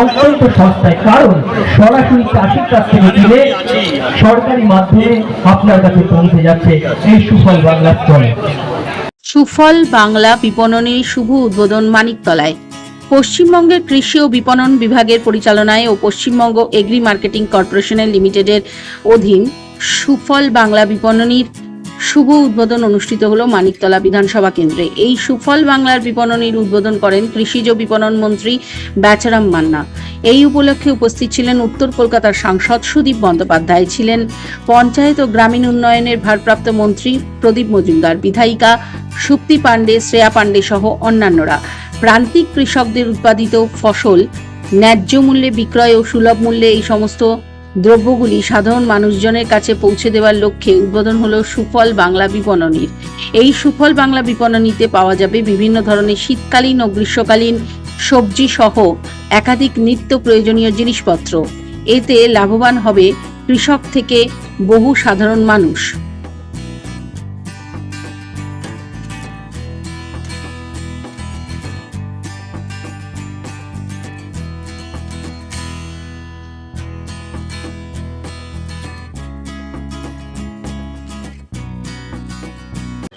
অত্যন্ত সস্তায়, কারণ সরাসরি চাষির কাছ থেকে দিলে সরকারি মাধ্যমে আপনার কাছে পৌঁছে যাচ্ছে এই সুফল বাংলার স্তরে সুফল বাংলা বিপণনের শুভ উদ্বোধন মানিকতলায়। পশ্চিমবঙ্গের কৃষি ও বিপণন বিভাগের পরিচালনায় ও পশ্চিমবঙ্গ এগ্রি মার্কেটিং কর্পোরেশনের লিমিটেডের অধীন সুফল বাংলা বিপণনীর শুভ উদ্বোধন অনুষ্ঠিত হলো মানিকতলা বিধানসভা কেন্দ্রে। এই সুফল বাংলার বিপণনীর উদ্বোধন করেন কৃষিজ বিপণন মন্ত্রী ব্যাচারাম মান্না। এই উপলক্ষে উপস্থিত ছিলেন উত্তর কলকাতার সাংসদ সুদীপ বন্দ্যোপাধ্যায়, ছিলেন পঞ্চায়েত ও গ্রামীণ উন্নয়নের ভারপ্রাপ্ত মন্ত্রী প্রদীপ মজুমদার, বিধায়িকা সুপ্তি পাণ্ডে, শ্রেয়া পাণ্ডে সহ অন্যান্যরা। প্রান্তিক কৃষকদের উৎপাদিত ফসল ন্যায্য মূল্যে বিক্রয় ও সুলভ মূল্যে এই সমস্ত দ্রব্যগুলি সাধারণ মানুষজনের কাছে পৌঁছে দেওয়ার লক্ষ্যে উদ্বোধন হল সুফল বাংলা বিপণনীর। এই সুফল বাংলা বিপণনীতে পাওয়া যাবে বিভিন্ন ধরনের শীতকালীন ও গ্রীষ্মকালীন সবজি সহ একাধিক নিত্য প্রয়োজনীয় জিনিসপত্র। এতে লাভবান হবে কৃষক থেকে বহু সাধারণ মানুষ।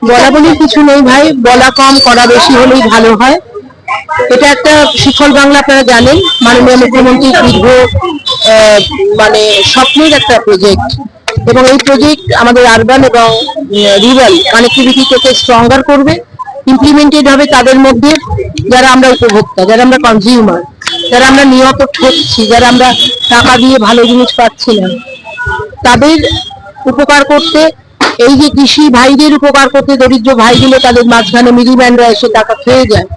বলা বলির কিছু নেই ভাই, বলা কম, করা বেশি হলেই ভালো হয়। এটা একটা শিখল বাংলা আপনারা জানেন, মাননীয় মুখ্যমন্ত্রী দীর্ঘ মানে স্বপ্নের একটা প্রজেক্ট এবং এই প্রজেক্ট আমাদের আরবান এবং রুরাল কানেক্টিভিটিকে স্ট্রঙ্গার করবে ইমপ্লিমেন্টেড হবে তাদের মধ্যে যারা আমরা উপভোক্তা, যারা আমরা কনজিউমার যারা আমরা নিয়ত ঠকছি যারা আমরা টাকা দিয়ে ভালো জিনিস পাচ্ছি না। তাদের উপকার করতে এই যে কৃষি ভাইদের উপকার করতে দরিদ্র ভাইগুলো তাদের মাঝখানে মিডিম্যানরা এসে টাকা খেয়ে যায়।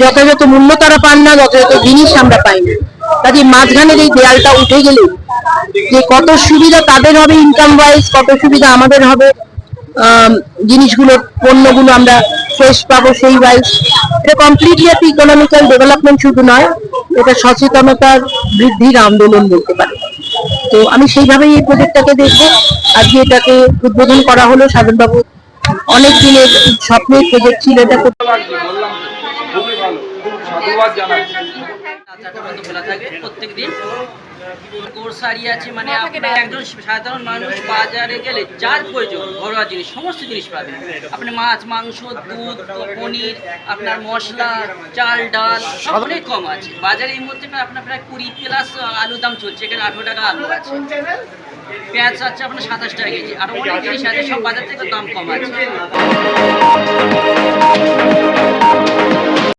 যথাযথ মূল্য তারা পান না, যথাযথ জিনিস আমরা পাই না। কাজে মাঝখানের এই দেয়ালটা উঠে গেলে যে কত সুবিধা তাদের হবে ইনকাম ওয়াইজ কত সুবিধা আমাদের হবে জিনিসগুলো পণ্যগুলো আমরা ফ্রেশ পাবো সেই ওয়াইজ এটা কমপ্লিটলি একটা ইকোনমিক্যাল ডেভেলপমেন্ট শুধু নয়, এটা সচেতনতার বৃদ্ধির আন্দোলন বলতে পারে। তো আমি সেইভাবেই এই প্রজেক্টটাকে দেখব আজকে এটাকে উদ্বোধন করা হলো সাধনবাবু অনেক দিনের স্বপ্নের প্রজেক্ট ছিল এটা খুবই ভালো খুব সাধুবাদ জানাচ্ছি চারটা পর্যন্ত খোলা থাকে প্রত্যেক দিন গোরসারি আছে মানে আপনার একজন সাধারণ মানুষ বাজারে গেলে যার প্রয়োজন ঘরোয়া জিনিস সমস্ত জিনিস পাবেন। আপনি মাছ মাংস দুধ পনির আপনার মশলা চাল ডাল অনেক কম আছে। বাজারে এই মুহূর্তে আপনার প্রায় কুড়ি প্লাস আলুর দাম চলছে এখানে আঠেরো টাকা আলু আছে। পেঁয়াজ আছে আপনার সাতাশ টাকা কেজি আর অনেক জিনিস আছে সব বাজার থেকে দাম কম আছে।